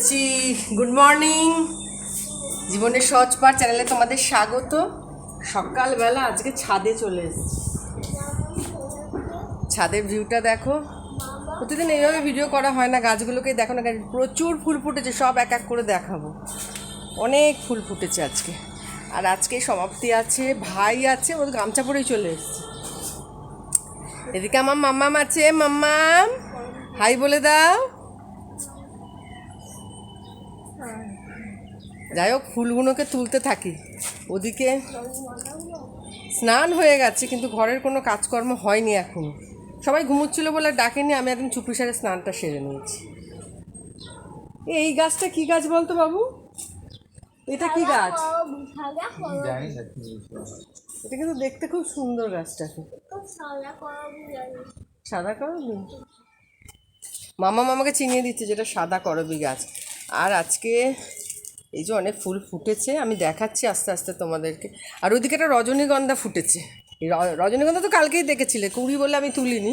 এসছি good morning জীবনের সহজ পাঠ চ্যানেলে তোমাদের স্বাগত। সকালবেলা আজকে ছাদে চলে এসেছি। ছাদের ভিউটা দেখো। প্রতিদিন এইভাবে ভিডিও করা হয় না গাছগুলোকে দেখো না প্রচুর ফুল ফুটেছে, সব এক এক করে দেখাবো। অনেক ফুল ফুটেছে আজকে। আর আজকে সমাপ্তি আছে, ভাই আছে ওর গামছা পরেই চলে এসছে। এদিকে আমার মাম্মাম আছে, মাম্মাম। হাই বলে দাও। যাই হোক ফুলগুলোকে তুলতে থাকি। ওদিকে স্নান হয়ে গেছে কিন্তু ঘরের কোনো কাজকর্ম হয়নি এখন। সবাই ঘুমোচ্ছিল বলে ডাকেনি আমি একদিন চুপি সারে স্নানটা সেরে নিয়েছি। এই গাছটা কি গাছ বলতো বাবু? এটা কি গাছ? এটা কিন্তু দেখতে খুব সুন্দর গাছটাকে সাদা করবি? মামা মামাকে চিনিয়ে দিচ্ছে যেটা সাদা করবি গাছ। আর আজকে এই যে অনেক ফুল ফুটেছে, আমি দেখাচ্ছি আস্তে আস্তে তোমাদেরকে। আর ওইদিকে একটা রজনীগন্ধা ফুটেছে। রজনীগন্ধা তো কালকেই দেখেছিলে, কুড়ি বলে আমি তুলিনি।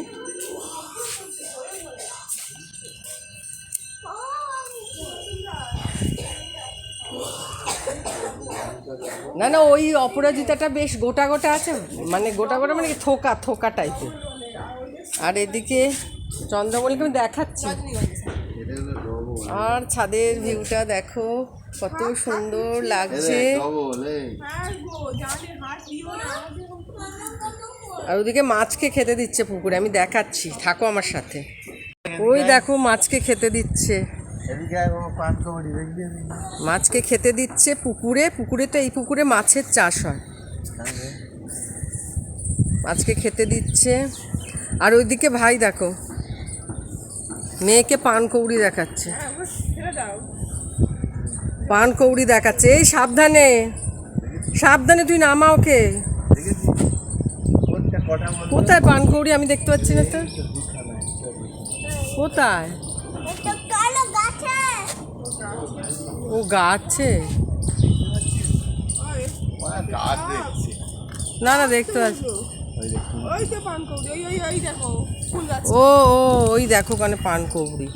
না না, ওই অপরাজিতাটা বেশ গোটা গোটা আছে মানে গোটা গোটা মানে থোকা থোকা টাইপের আর এদিকে চন্দ্রমল্লিকে আমি দেখাচ্ছি। আর ছাদের ভিউটা দেখো। কত সুন্দর লাগছে। আর ওদিকে মাছকে খেতে দিচ্ছে পুকুরে আমি দেখাচ্ছি থাকো আমার সাথে। ওই দেখো মাছকে খেতে দিচ্ছে। মাছকে খেতে দিচ্ছে পুকুরে পুকুরে তো এই পুকুরে মাছের চাষ হয়। মাছকে খেতে দিচ্ছে। আর ওইদিকে ভাই দেখো মেয়েকে পান কৌড়ি দেখাচ্ছে। পান কৌড়ি দেখাচ্ছে। এই সাবধানে। সাবধানে তুই নামা ওকে। কোথায় পান কৌড়ি? আমি দেখতে পাচ্ছি না তো। কোথায়? ও গাছে? না না দেখতে পাচ্ছি। ও ও ওই দেখো কানে পান কৌড়ি।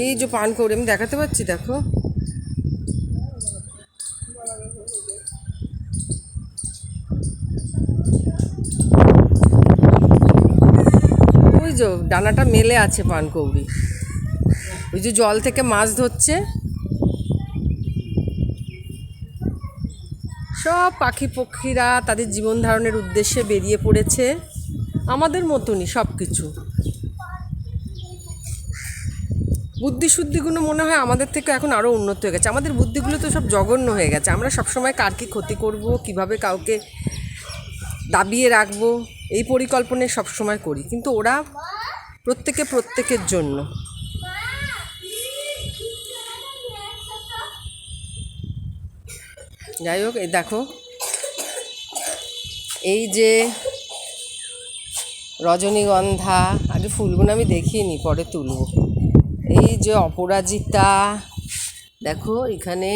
এই যে পান কৌড়ি আমি দেখাতে পাচ্ছি, দেখো। ওই যে ডানাটা মেলে আছে পান কৌড়ি। ওই যে জল থেকে মাছ ধরছে। সব পাখি পক্ষীরা তাদের জীবন ধারণের উদ্দেশ্যে বেরিয়ে পড়েছে। আমাদের মতনই সব কিছু বুদ্ধি শুদ্ধিগুলো মনে হয় আমাদের থেকে এখন আরও উন্নত হয়ে গেছে। আমাদের বুদ্ধিগুলো তো সব জঘন্য হয়ে গেছে। আমরা সবসময় কার কি ক্ষতি করব, কীভাবে কাউকে দাবিয়ে রাখব, এই পরিকল্পনায় সবসময় করি। কিন্তু ওরা প্রত্যেকে প্রত্যেকের জন্য। যাই হোক, এই দেখো, এই যে রজনীগন্ধা, আগে ফুলগুলো আমি দেখিনি, পরে তুলব। এই যে অপরাজিতা দেখো এখানে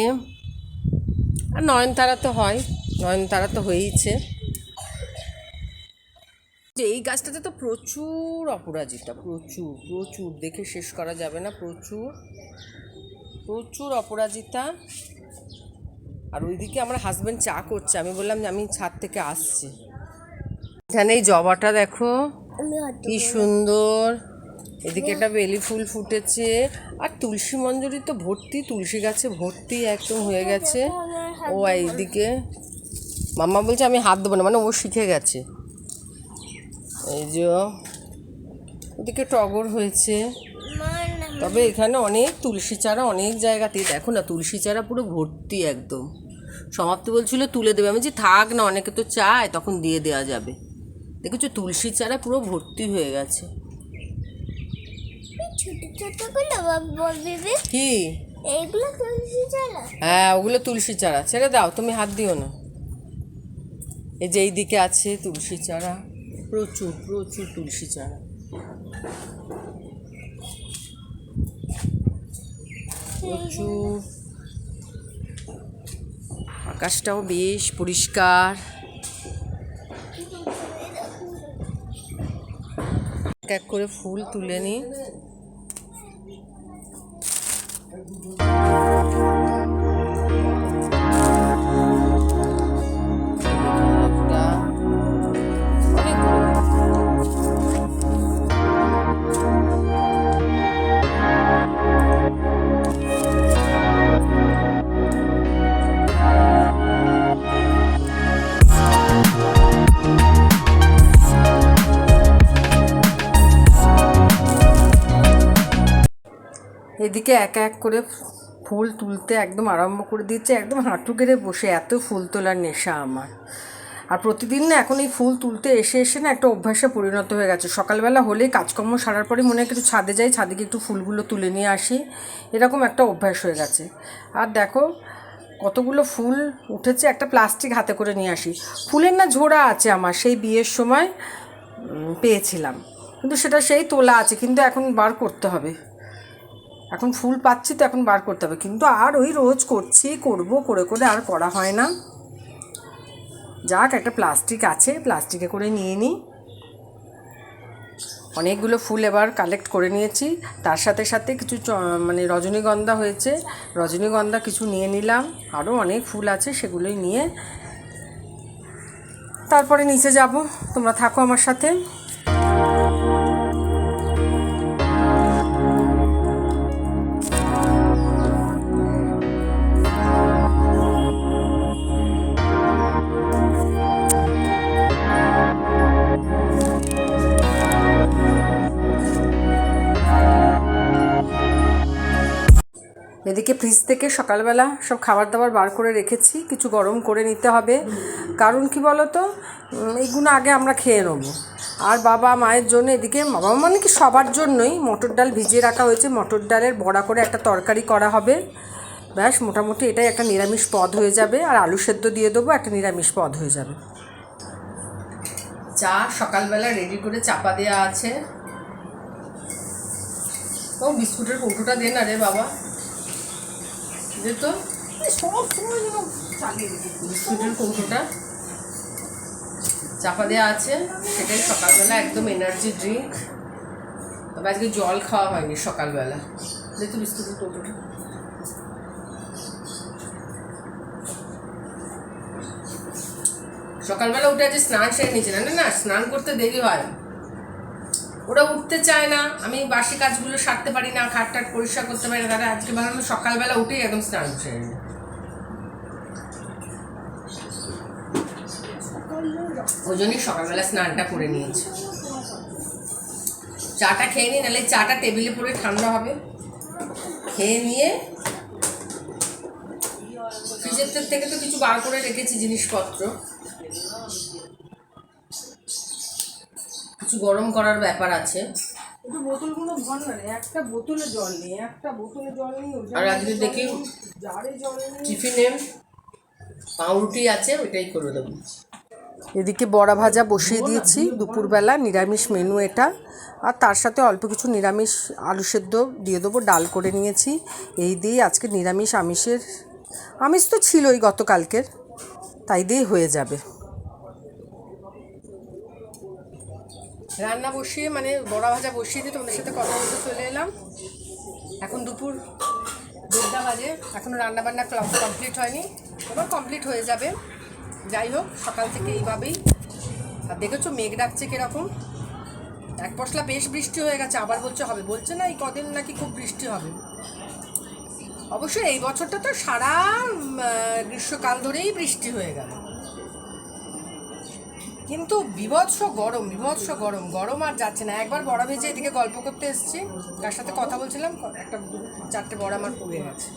আর নয়নতারা তো হয় নয়নতারা তো হয়েইছে। যে এই গাছটাতে তো প্রচুর অপরাজিতা প্রচুর প্রচুর দেখে শেষ করা যাবে না প্রচুর প্রচুর অপরাজিতা। আর ওইদিকে আমার হাজব্যান্ড চা করছে আমি বললাম যে আমি ছাদ থেকে আসছি। এখানে এই জবাটা দেখো কি সুন্দর। এদিকে একটা বেলি ফুল ফুটেছে। আর তুলসী মঞ্জুরি তো ভর্তি, তুলসী গাছে ভর্তি একদম হয়ে গেছে। ও এইদিকে, মাম্মা বলছে আমি হাত দেবো না মানে ও শিখে গেছে। এই যে ওদিকে টগর হয়েছে। তবে এখানে অনেক তুলসী চারা, অনেক জায়গাতেই দেখো না, তুলসী চারা পুরো ভর্তি একদম। সমাপ্তি বলছিল তুলে দেবে। আমি যে থাক না, অনেকে তো চায়, তখন দিয়ে দেওয়া যাবে। দেখেছ, তুলসী চারা পুরো ভর্তি হয়ে গেছে। ছোট ছোটগুলো বলবি কি? এইগুলো তুলসী চারা। হ্যাঁ ওগুলো তুলসী চারা। ছেড়ে দাও তুমি হাত দিও না। এই যে এই দিকে আছে তুলসী চারা। প্রচুর প্রচুর তুলসী চারা। প্রচুর। আকাশটাও বেশ পরিষ্কার। এক এক করে ফুল তুলে নিই এদিকে এক এক করে ফুল তুলতে একদম আরম্ভ করে দিচ্ছে, একদম হাঁটু গেড়ে বসে, এত ফুল তোলার নেশা আমার। আর প্রতিদিন না এখন এই ফুল তুলতে এসে এসে না একটা অভ্যাসে পরিণত হয়ে গেছে। সকালবেলা হলেই কাজকর্ম সারার পরে মনে হয় একটু ছাদে যাই, ছাদে গিয়ে একটু ফুলগুলো তুলে নিয়ে আসি। এরকম একটা অভ্যাস হয়ে গেছে। আর দেখো, কতগুলো ফুল উঠেছে, একটা প্লাস্টিক হাতে করে নিয়ে আসি। ফুলের না ঝোড়া আছে আমার, সেই বিয়ের সময় পেয়েছিলাম। কিন্তু সেটা সেই তোলা আছে, কিন্তু এখন বার করতে হবে। এখন ফুল পাচ্ছি তো এখন বার করতে হবে। কিন্তু আর ওই রোজ করছি, করব, করে করে আর করা হয় না। যাক, একটা প্লাস্টিক আছে, প্লাস্টিকে করে নিয়ে নিই। অনেকগুলো ফুল এবার কালেক্ট করে নিয়েছি। তার সাথে সাথে কিছু মানে রজনীগন্ধা হয়েছে। রজনীগন্ধা কিছু নিয়ে নিলাম। আরও অনেক ফুল আছে, সেগুলোই নিয়ে তারপরে নিচে যাব। তোমরা থাকো আমার সাথে। এদিকে ফ্রিজ থেকে সকালবেলা সব খাবার দাবার বার করে রেখেছি কিছু গরম করে নিতে হবে। কারণ কি বলো তো উম, এইগুলো আগে আমরা খেয়ে নেব। আর বাবা মায়ের জন্য এদিকে বাবা মানে কি সবার জন্যই মটর ডাল ভিজিয়ে রাখা হয়েছে। মটর ডালের বড়া করে একটা তরকারি করা হবে। ব্যাস মোটামুটি এটাই একটা নিরামিষ পদ হয়ে যাবে। আর আলু সেদ্ধ দিয়ে দেবো একটা নিরামিষ পদ হয়ে যাবে। চা সকালবেলা রেডি করে চাপা দেওয়া আছে। ও বিস্কুটের কৌটোটা দে না রে বাবা। দে সব সময় যেন চালিয়ে বিস্কুটের কৌটোটা চাপা দেওয়া আছে সেটাই সকালবেলা একদম এনার্জি ড্রিঙ্ক তবে আজকে জল খাওয়া হয়নি সকালবেলা। দে তো বিস্কুটের কৌটোটা সকালবেলা উঠে আজকে স্নান সেরে নিয়েছে না না না স্নান করতে দেরি হয়। ওরা উঠতে চায় না, আমি বাসি কাজগুলো সারতে পারি না, খাট টাট পরিষ্কার করতে পারি না তাহলে আজকে ভাবলাম সকালবেলা উঠেই একদম স্নান নিই ওই জন্যই সকালবেলা স্নানটা করে নিয়েছি। চাটা খেয়ে নিই, নাহলে চাটা টেবিলে পড়ে ঠান্ডা হবে। খেয়ে নিয়ে ফ্রিজের থেকে তো কিছু বার করে রেখেছি জিনিসপত্র। কিছু গরম করার ব্যাপার আছে। একটু বোতলগুলো ভর না একটা বোতলে জল নেই একটা বোতলে জল নেই আর আজকে দেখি জারে জল নেই। টিফিনে পাউরুটি আছে ওইটাই করে দেবো। এদিকে বড়া ভাজা বসিয়ে দিয়েছি দুপুরবেলা নিরামিষ মেনু এটা। আর তার সাথে অল্প কিছু নিরামিষ আলু সেদ্ধ দিয়ে দেবো ডাল করে নিয়েছি। এই দিয়েই আজকে নিরামিষ আমিষের আমিষ তো ছিলই গতকালকের তাই দিয়েই হয়ে যাবে। রান্না বসিয়ে মানে বড়া ভাজা বসিয়ে দিয়ে তোমাদের সাথে কথা বলতে চলে এলাম। এখন দুপুর দেড়টা বাজে। এখনও রান্নাবান্না কমপ্লিট হয়নি। এবার কমপ্লিট হয়ে যাবে। যাই হোক, সকাল থেকে এইভাবেই। আর দেখেছ, মেঘ ডাকছে কীরকম? এক পশলা বেশ বৃষ্টি হয়ে গেছে। আবার বলছে, হবে। বলছে না, এই কদিন নাকি খুব বৃষ্টি হবে। অবশ্যই এই বছরটা তো সারা গ্রীষ্মকাল ধরেই বৃষ্টি হয়ে গেল। কিন্তু বিভৎস গরম বিভৎস গরম। গরম আর যাচ্ছে না। একবার বড়া ভেজে এদিকে গল্প করতে এসেছি। তার সাথে কথা বলছিলাম। একটা চারটে বড়া আমার পুড়ে গেছে।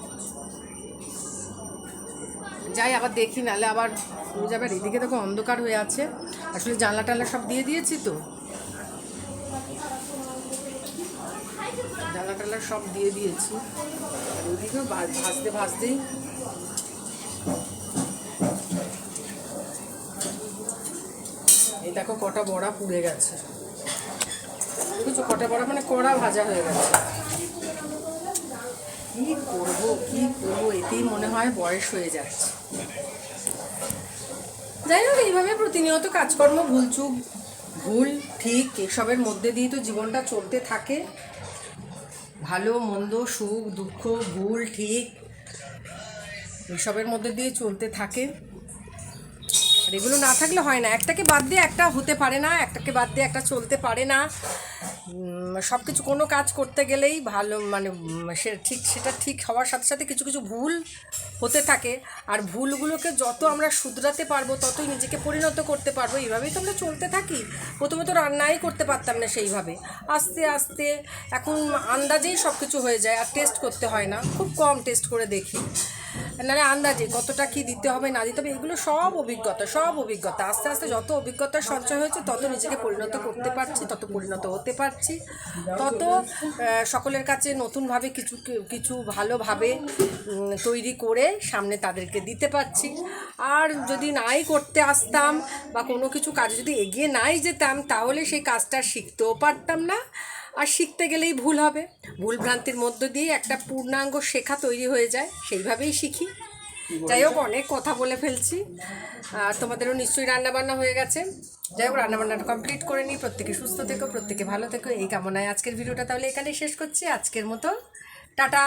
যাই, আবার দেখি, নাহলে আবার পুড়ে যাবে। আর এদিকে দেখো অন্ধকার হয়ে আছে। আসলে জানলা টানলা সব দিয়ে দিয়েছি তো। জানলা টানলা সব দিয়ে দিয়েছি। ভা- ভাজতে, ভাজতেই এই দেখো কটা বড়া পুড়ে গেছে। কিছু কটা বড়া? মানে কড়া ভাজা হয়ে গেছে। কি করব কি করব? এতেই মনে হয় বয়স হয়ে যাচ্ছে। যাই হোক, এইভাবে প্রতিনিয়ত কাজকর্ম ভুলচুক ভুল, ঠিক, এসবের মধ্যে দিয়েই তো জীবনটা চলতে থাকে। ভালো, মন্দ, সুখ, দুঃখ, ভুল, ঠিক, এসবের মধ্যে দিয়ে চলতে থাকে। আর এগুলো না থাকলে হয় না। একটাকে বাদ দিয়ে একটা হতে পারে না, একটাকে বাদ দিয়ে একটা চলতে পারে না। সব কিছু কোনো কাজ করতে গেলেই ভালো মানে সে ঠিক, সেটা ঠিক হওয়ার সাথে সাথে কিছু কিছু ভুল হতে থাকে। আর ভুলগুলোকে যত আমরা শুধরাতে পারব, ততই নিজেকে পরিণত করতে পারব। এইভাবেই তো আমরা চলতে থাকি। প্রথমে তো রান্নাই করতে পারতাম না সেইভাবে। আস্তে আস্তে এখন আন্দাজেই সব কিছু হয়ে যায়, আর টেস্ট করতে হয় না। খুব কম টেস্ট করে দেখি। নাহলে আন্দাজে কতটা কি দিতে হবে, না দিতে হবে, এগুলো সব অভিজ্ঞতা সব অভিজ্ঞতা। আস্তে আস্তে যত অভিজ্ঞতা সঞ্চয় হয়েছে, তত নিজেকে পরিণত করতে পারছি, তত পরিণত হতে পারছি। তত সকলের কাছে নতুনভাবে কিছু কিছু ভালোভাবে তৈরি করে সামনে তাদেরকে দিতে পারছি। আর যদি নাই করতে আসতাম বা কোনো কিছু কাজে যদি এগিয়ে নাই যেতাম, তাহলে সেই কাজটা শিখতেও পারতাম না। আর শিখতে গেলেই ভুল হবে। ভুলভ্রান্তির মধ্য দিয়ে একটা পূর্ণাঙ্গ শেখা তৈরি হয়ে যায় সেইভাবেই শিখি। যাই হোক অনেক কথা বলে ফেলছি। আর তোমাদেরও নিশ্চয়ই রান্নাবান্না হয়ে গেছে। যাই হোক রান্নাবান্নাটা কমপ্লিট করে নিই। প্রত্যেকে সুস্থ থেকো প্রত্যেকে ভালো থেকো। এই কামনায় আজকের ভিডিওটা তাহলে এখানেই শেষ করছি। আজকের মতো টাটা!